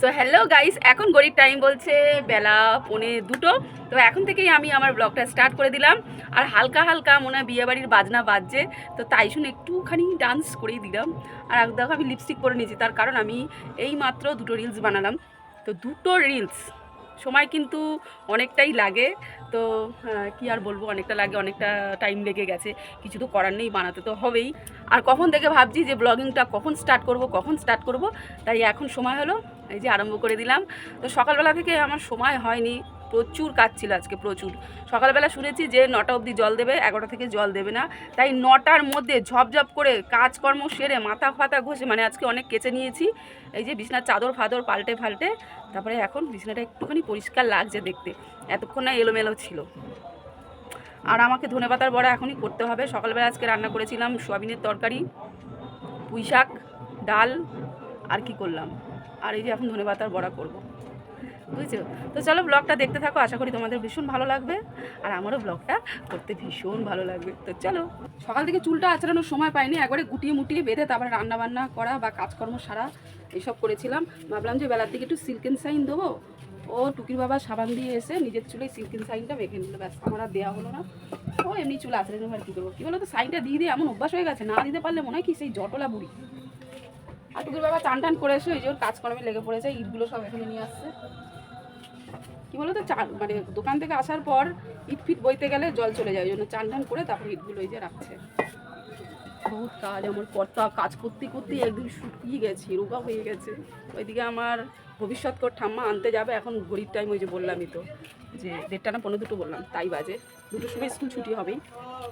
So hello guys এখন গরিব time বলছে, বেলা পৌনে দুটো। তো এখন থেকেই আমি আমার ব্লগটা স্টার্ট করে দিলাম। আর হালকা হালকা মনে হয় বিয়েবাড়ির বাজনা বাজছে। তো তাই শুনে একটুখানি ডান্স করেই দিলাম। আর দেখো আমি লিপস্টিক পরে নিয়েছি, তার কারণ আমি এই মাত্র দুটো রিলস বানালাম। তো দুটো রিলস সময় কিন্তু অনেকটাই লাগে। তো কি আর বলব? অনেকটা লাগে, অনেকটা টাইম লেগে গেছে। কিছু তো করার নেই, বানাতে তো হবেই। আর কখন থেকে ভাবছি যে ব্লগিংটা কখন স্টার্ট করব, কখন স্টার্ট করব? তাই এখন সময় হলো, এই যে আরম্ভ করে দিলাম। তো সকালবেলা থেকে আমার সময় হয়নি। প্রচুর কাজ ছিল আজকে, প্রচুর। সকালবেলা শুনেছি যে নটা অবধি জল দেবে, এগারোটা থেকে জল দেবে না। তাই নটার মধ্যে ঝপঝপ করে কাজকর্ম সেরে মাথা ফাতা ঘষে মানে আজকে অনেক কেচে নিয়েছি। এই যে বিছনার চাদর ফাদর পাল্টে ফাল্টে, তারপরে এখন বিছনাটা একটুখানি পরিষ্কার লাগছে দেখতে। এতক্ষণ না এলোমেলো ছিল। আর আমাকে ধনেপাতার বড়া এখনই করতে হবে। সকালবেলা আজকে রান্না করেছিলাম সোয়াবিনের তরকারি পুঁই শাক ডাল, আর কি করলাম? আর এই যে এখন ধনেপাতার বড়া করব। বুঝছ? তো চলো ব্লগটা দেখতে থাকো, আশা করি তোমাদের ভীষণ ভালো লাগবে। আর আমারও ব্লগটা করতে ভীষণ ভালো লাগবে। তো চলো। সকাল থেকে চুলটা আঁচড়ানোর সময় পাইনি, একবারে গুটিয়ে মুটিয়ে বেঁধে তারপরে রান্নাবান্না করা বা কাজকর্ম সারা এইসব করেছিলাম। ভাবলাম যে বেলার দিকে একটু সিল্কেন সাইন দেবো। ও টুকির বাবা সাবান দিয়ে এসে নিজের চুলে সিল্কেন সাইনটা মেখে নিল। ব্যাস, আমার আর দেওয়া হলো না। ও এমনি চুল আঁচড়ে নেব আর কী করব? কী বলো তো সাইনটা দিয়ে দিয়ে এমন অভ্যাস হয়ে গেছে, না দিতে পারলে মনে হয় কি সেই জটলা বুড়ি। আর টুকির বাবা চান টান করে এসে ওই যে ওর কাজকর্মে লেগে পড়েছে, ইটগুলো সব এখানে নিয়ে আসছে। কি বলো তো চান মানে দোকান থেকে আসার পর ইট ফিট বইতে গেলে জল চলে যায়, ওই জন্য চান টান করে তারপর ইটগুলো এই যে রাখছে। বহুত কাজ, আমার কর্তা কাজ করতে করতে একদম শুকিয়ে গেছি, রোগা হয়ে গেছে। ওইদিকে আমার ভবিষ্যৎকর ঠাম্মা আনতে যাবে, এখন ঘড়ির টাইম ওই যে বললামই তো, যে দেড়টা না পনেরো দুটো বললাম, তাই বাজে। দুটোর সময় স্কুল ছুটি হবেই।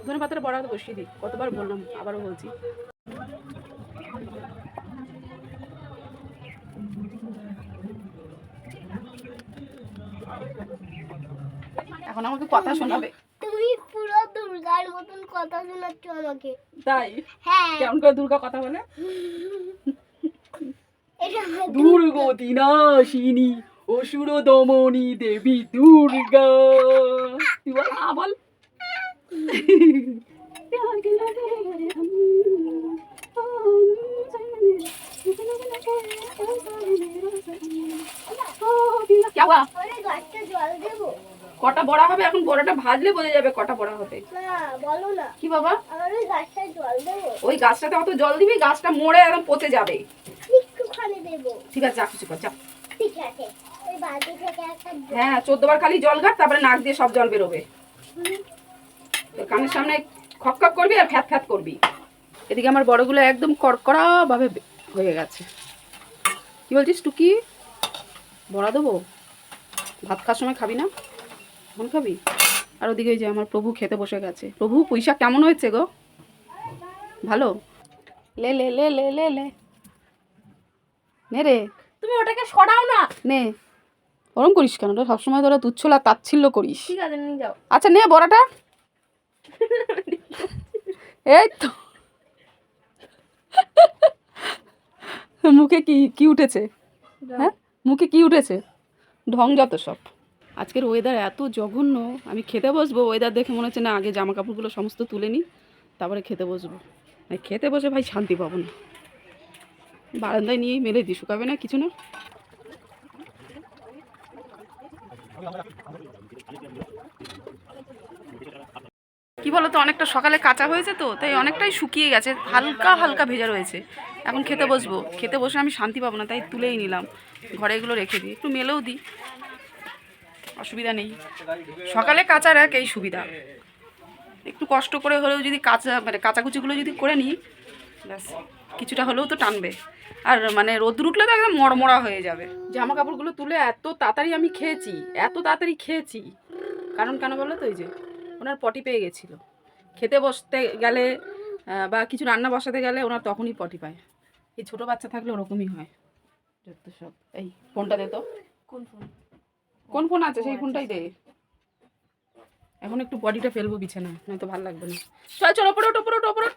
ধনে পাতাটা বড়া বসিয়ে দিই, কতবার বললাম, আবারও বলছি। এখন আমাকে কথা শোনাবে। তুমি পুরো দুর্গার মতন কথা শোনাচ্ছ আমাকে। তাই? হ্যাঁ। কেমন করে দুর্গা কথা বলে? দুর্গতি নাশিনী অসুর দমনী দেবী দুর্গা। তুই বল না বল। কেউ জল দেবো? কটা বড়া হবে? এখন বড়াটা ভাজলে বোঝা যাবে কটা বড়া হবে। বলো না। কি বাবা? ওই গাছটা জল দেবো। ওই গাছটাতে অত জল দিবি? গাছটা মরে একদম পচে যাবে। একটুখানি দেবো। ঠিক আছে যা কিছু কর যা ঠিক আছে। ওই বালতি থেকে একটা হ্যাঁ চোদ্দ বার খালি জল ঘাট তারপরে নাক দিয়ে সব জল বেরোবে। তোর কানের সামনে খক খক করবি আর ফ্যাত ফ্যাত করবি। এদিকে আমার বড়গুলো একদম কড়কড়া ভাবে হয়ে গেছে। কি বলছিস টুকি? বড়া দেবো? ভাত খাওয়ার সময় খাবি না? এখন খাবি? আর ওদিকে যে আমার প্রভু খেতে বসে গেছে। প্রভু পুঁইশাক কেমন হয়েছে গো? ভালো? লে লে লে লে লে লে। নে রে। তুমি ওটাকে সরাও না। নে। ওরম করিস কেন? ওটা সবসময় তোরা তুচ্ছলা তাচ্ছিল্য করিস। ঠিক আছে নিয়ে যাও। আচ্ছা নে বড়াটা। এই তো। মুখে কি কি উঠেছে? হ্যাঁ? মুখে কি উঠেছে? ঢং যত সব। আজকের ওয়েদার এত জঘন্য, আমি খেতে বসবো ওয়েদার দেখে মনে হচ্ছে না, আগে জামা কাপড়গুলো সমস্ত তুলে নিই, তারপরে খেতে বসবো। খেতে বসে ভাই শান্তি পাবো না। বারান্দায় নিয়েই মেলে দিই, শুকাবে না কিছু না। কি বলতো, অনেকটা সকালে কাঁচা হয়েছে তো, তাই অনেকটাই শুকিয়ে গেছে, হালকা হালকা ভেজা রয়েছে। এখন খেতে বসবো, খেতে বসে আমি শান্তি পাবো না, তাই তুলেই নিলাম। ঘরে এগুলো রেখে দিই, একটু মেলেও দিই। অসুবিধা নেই। সকালে কাঁচা রাখ এই সুবিধা। একটু কষ্ট করে হলেও যদি কাঁচা মানে কাঁচাকুচিগুলো যদি করে নিই, ব্যাস, কিছুটা হলেও তো টানবে। আর মানে রোদ্দুর উঠলে তো একদম মরমরা হয়ে যাবে। জামা কাপড়গুলো তুলে এত তাড়াতাড়ি আমি খেয়েছি, এত তাড়াতাড়ি খেয়েছি। কারণ কেন বলো তো এই যে, ওনার পটি পেয়ে গেছিল। খেতে বসতে গেলে বা কিছু রান্না বসাতে গেলে ওনার তখনই পটি পায়। এই ছোটো বাচ্চা থাকলে ওরকমই হয়। যত সব, এই ফোনটা দে তো। কোন ফোন? কোন ফোন আছে? সেই ফোনটাই দে। এখন একটু বডিটা ফেলব বিছানা নয়তো ভালো লাগবে না। চল চল ওপরে ওট ওপরে ওপরে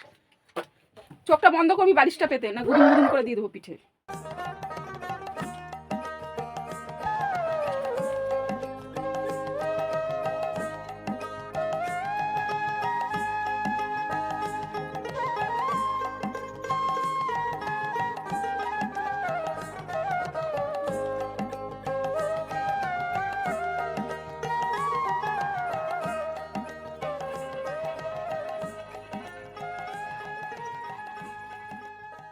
চোখটা বন্ধ করবি বালিশটা পেতে। না গুদুম গুদুম করে দিয়ে দেবো পিঠে।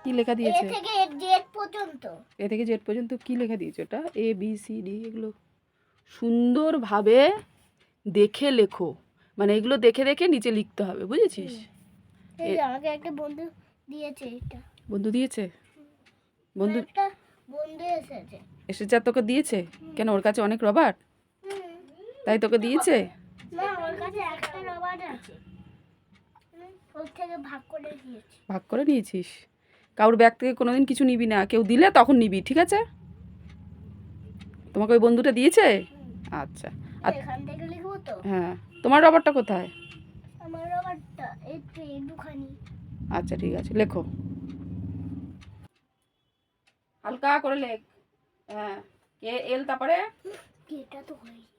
কি লেখা এ দিয়েছে? থেকে জেড পর্যন্ত। এ থেকে জেড পর্যন্ত কি লেখা দিয়েছে ওটা? এ বি সি ডি এগুলো। সুন্দরভাবে দেখে লেখো। মানে এগুলো দেখে দেখে নিচে লিখতে হবে বুঝেছিস? এই আমাকে একটা বন্ধু দিয়েছে এটা। বন্ধু দিয়েছে? বন্ধু একটা বন্ধু এসেছে। এসেছে আর তোকে দিয়েছে? কেন ওর কাছে অনেক রবার তাই তোকে দিয়েছে? না ওর কাছে একটা রবার আছে। ওর থেকে ভাগ করে দিয়েছি। ভাগ করে নিয়েছিস? কারোর ব্যাগ থেকে কোনো দিন কিছু নিবি না। কেউ দিলে তখন নিবি ঠিক আছে? তোমাকে ওই বন্ধুটা দিয়েছে? আচ্ছা। হ্যাঁ। তোমার রবারটা কোথায়? আচ্ছা ঠিক আছে লেখো। হালকা করে লেখ। হ্যাঁ। কে এল তারপরে?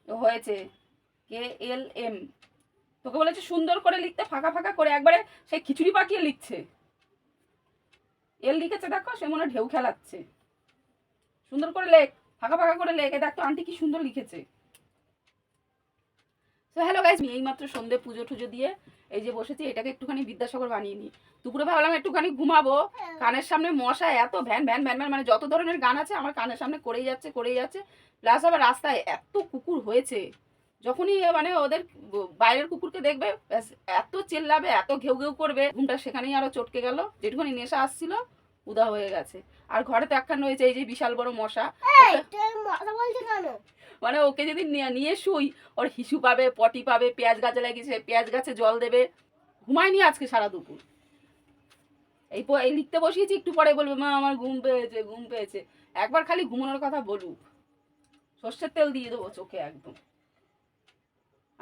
হয়ে হয়েছে। কে এল এম। তোকে বলেছে সুন্দর করে লিখতে ফাঁকা ফাঁকা করে। একবারে সেই খিচুড়ি পাকিয়ে লিখছে। এল লিখেছে দেখো সে মনে ঢেউ খেলাচ্ছে। সুন্দর করে লেখ ফাঁকা ফাঁকা করে লেখ দেখ আন্টি কি সুন্দর লিখেছে। তো হ্যালো গাইজ আমি এইমাত্র সন্ধে পুজো টুজো দিয়ে এই যে বসেছি এটাকে একটুখানি বিদ্যাসাগর বানিয়ে নিই। দুপুরে ভাবলাম একটুখানি ঘুমাবো। কানের সামনে মশা এত ভ্যান ভ্যান ভ্যান ভ্যান মানে যত ধরনের গান আছে আমার কানের সামনে করেই যাচ্ছে করেই যাচ্ছে। প্লাস আবার রাস্তায় এত কুকুর হয়েছে। যখনই মানে ওদের বাইরের কুকুরকে দেখবে এত চেল্লাবে এত ঘেউ ঘেউ করবে ঘুমটা সেখানেই আরও চটকে গেল। যেটুখানি নেশা আসছিল উদা হয়ে গেছে। আর ঘরে তো একখান রয়েছে এই যে বিশাল বড় মশা। মানে ওকে যদি নিয়ে শুই ওর হিসু পাবে পটি পাবে পেঁয়াজ গাছে লাগিয়েছে পেঁয়াজ গাছে জল দেবে ঘুমায়নি আজকে সারা দুপুর। এই এই লিখতে বসিয়েছি একটু পরে বলবে মা আমার ঘুম পেয়েছে ঘুম পেয়েছে। একবার খালি ঘুমানোর কথা বলুক। সর্ষের তেল দিয়ে দেবো চোখে একদম।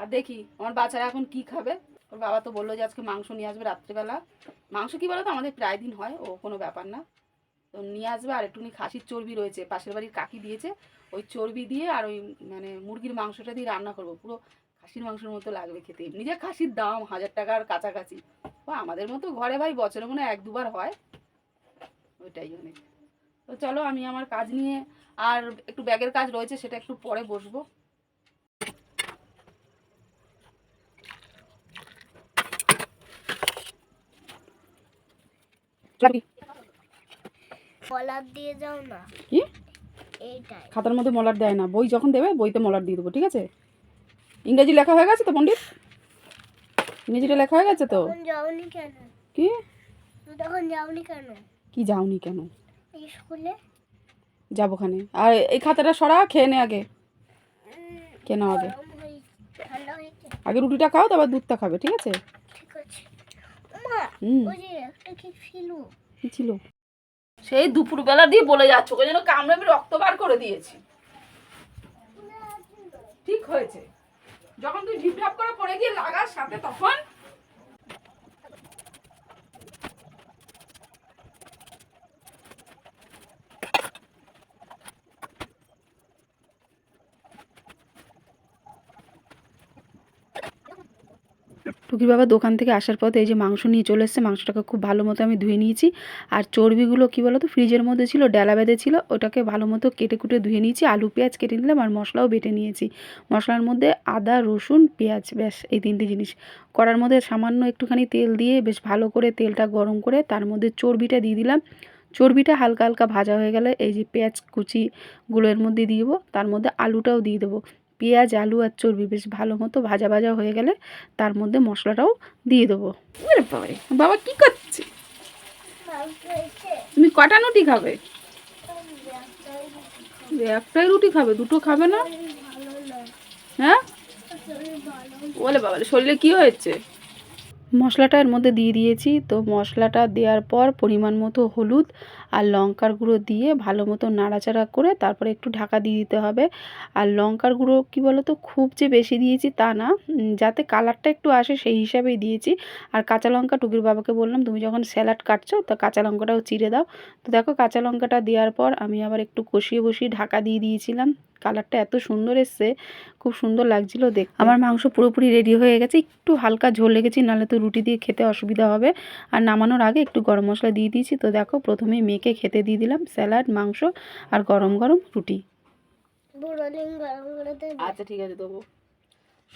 আর দেখি, আমার বাচ্চারা এখন কি খাবে? ওর বাবা তো বলল যে আজকে মাংস নিয়ে আসবে রাত্রেবেলা। মাংস কি বলো তো আমাদের প্রায় দিন হয়, ও কোনো ব্যাপার না। তো নিয়ে আসবে, আর একটুখানি খাসির চর্বি রয়েছে, পাশের বাড়ির কাকি দিয়েছে। ওই চর্বি দিয়ে আর ওই মানে মুরগির মাংসটা দিয়ে রান্না করব। পুরো খাসির মাংসের মতো লাগবে খেতে। যে খাসির দাম, হাজার টাকার কাছাকাছি। ও আমাদের মতো ঘরে ভাই বছরে মনে এক দুবার হয়। ওইটাই অনেক তো চলো, আমি আমার কাজ নিয়ে আর একটু ব্যাগের কাজ রয়েছে, সেটা একটু পরে বসবো। কলার দিয়ে যাও না। কি? খাতার মধ্যে মলার দেয় না। বই যখন দেবে বইতে মলার দিয়ে দেবো ঠিক আছে? ইংরেজি লেখা হয়ে গেছে তো পণ্ডিত? ইংরেজিটা লেখা হয়ে গেছে তো? যাওনি কেন? কি? তখন যাওনি কেন? কি যাওনি কেন? স্কুলে? যাব খানে আর এই খাতাটা সরা খেয়ে নে আগে। খেয়ে নাও আগে। আগে রুটিটা খাও তারপর দুধটা খাবে ঠিক আছে মা হুম ওই যে একটা কি ছিল। সেই দুপুরবেলা দিয়ে বলে যাচ্ছ ওকে যেন কামড়ে আমি রক্ত বার করে দিয়েছি। ঠিক হয়েছে। যখন তুই ঢিপঢাপ করে পড়ে গিয়ে লাগার সাথে তখন টুকির বাবা দোকান থেকে আসার পথে এই যে মাংস নিয়ে চলে এসেছে, মাংসটাকে খুব ভালো মতো আমি ধুয়ে নিয়েছি। আর চর্বিগুলো কী বলো তো ফ্রিজের মধ্যে ছিল, ডেলা বেঁধে ছিল, ওটাকে ভালো মতো কেটে কুটে ধুয়ে নিয়েছি, আলু, পেঁয়াজ কেটে নিলাম আর মশলাও বেটে নিয়েছি। মশলার মধ্যে আদা, রসুন, পেঁয়াজ, ব্যাস এই তিনটে জিনিস। করার মধ্যে সামান্য একটুখানি তেল দিয়ে বেশ ভালো করে তেলটা গরম করে তার মধ্যে চর্বিটা দিয়ে দিলাম। চর্বিটা হালকা হালকা ভাজা হয়ে গেলে এই যে পেঁয়াজ কুচিগুলো এর মধ্যে দিয়ে দেবো, তার মধ্যে আলুটাও দিয়ে দেবো। পেঁয়াজ, আলু আর চর্বি বেশ ভালো মতো ভাজা ভাজা হয়ে গেলে তার মধ্যে মশলাটাও দিয়ে দেবো। বাবা কি করছে? তুমি কটা রুটি খাবে? একটাই রুটি খাবে, দুটো খাবে না? হ্যাঁ? বলে বাবা শরীরে কি হয়েছে? মশলাটা এর মধ্যে দিয়ে দিয়েছি। তো মশলাটা দেওয়ার পর পরিমাণ মতো হলুদ আর লঙ্কার গুঁড়ো দিয়ে ভালো মতো নাড়াচাড়া করে তারপরে একটু ঢাকা দিয়ে দিতে হবে। আর লঙ্কার গুঁড়ো কী বলো তো খুব যে বেশি দিয়েছি তা না। যাতে কালারটা একটু আসে সেই হিসাবেই দিয়েছি। আর কাঁচা লঙ্কা টুকির বাবাকে বললাম, তুমি যখন স্যালাড কাটছো, তো কাঁচা লঙ্কাটাও চিড়ে দাও। তো দেখো, কাঁচা লঙ্কাটা দেওয়ার পর আমি আবার একটু কষিয়ে বসিয়ে ঢাকা দিয়ে দিয়েছিলাম। কালারটা এত সুন্দর এসছে খুব সুন্দর লাগছিল দেখ আমার মাংস পুরোপুরি রেডি হয়ে গেছে একটু হালকা ঝোল লেগেছি নাহলে তো রুটি দিয়ে খেতে অসুবিধা হবে। আর নামানোর আগে একটু গরম মশলা দিয়ে দিয়েছি তো দেখো প্রথমে মেয়েকে খেতে দিয়ে দিলাম স্যালাড মাংস আর গরম গরম রুটি। আচ্ছা ঠিক আছে দেবো।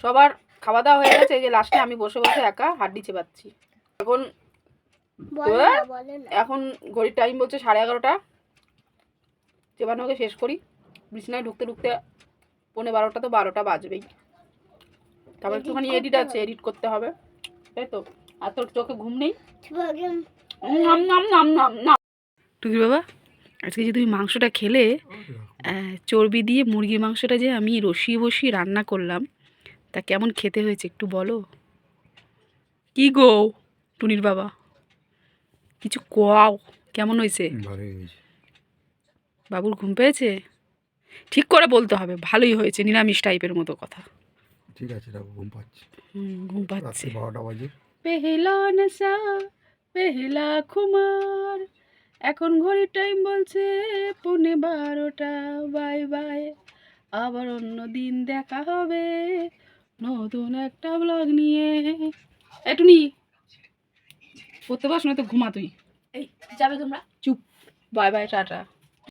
সবার খাওয়া দাওয়া হয়ে গেছে এই যে লাস্টে আমি বসে বসে একা হাড্ডি চেবাচ্ছি। এখন এখন ঘড়ির টাইম বলছে সাড়ে এগারোটা। চেবানোকে শেষ করি। বিছনায় ঢুকতে ঢুকতে পৌনে বারোটা তো বারোটা বাজবেই। তারপর একটুখানি এডিট আছে এডিট করতে হবে। তাই তো? আর তোর চোখে ঘুম নেই? নাম নাম নাম নাম নাম। টুকি বাবা আজকে যে তুমি মাংসটা খেলে চর্বি দিয়ে মুরগির মাংসটা যে আমি রসিয়ে বসিয়ে রান্না করলাম তা কেমন খেতে হয়েছে একটু বলো? কি গো টুনির বাবা? কিছু কোয়াও কেমন হয়েছে। বাবুর ঘুম পেয়েছে? ঠিক করে বলতে হবে ভালোই হয়েছে নিরামিষ টাইপের মতো কথা। ঠিক আছে রাখো ঘুম পাচ্ছি। হুম, ঘুম পাচ্ছে। বারোটা বাজে। পেহেলা নশা পেহেলা খুমার। এখন ঘড়ির টাইম বলছে পৌনে বারোটা বাই বাই। আবার অন্য দিন দেখা হবে নতুন একটা ব্লগ নিয়ে। এটুনি পড়তে পারছ না তো ঘুমা তুই। এই যাবে তোমরা? চুপ। Bye bye ta ta.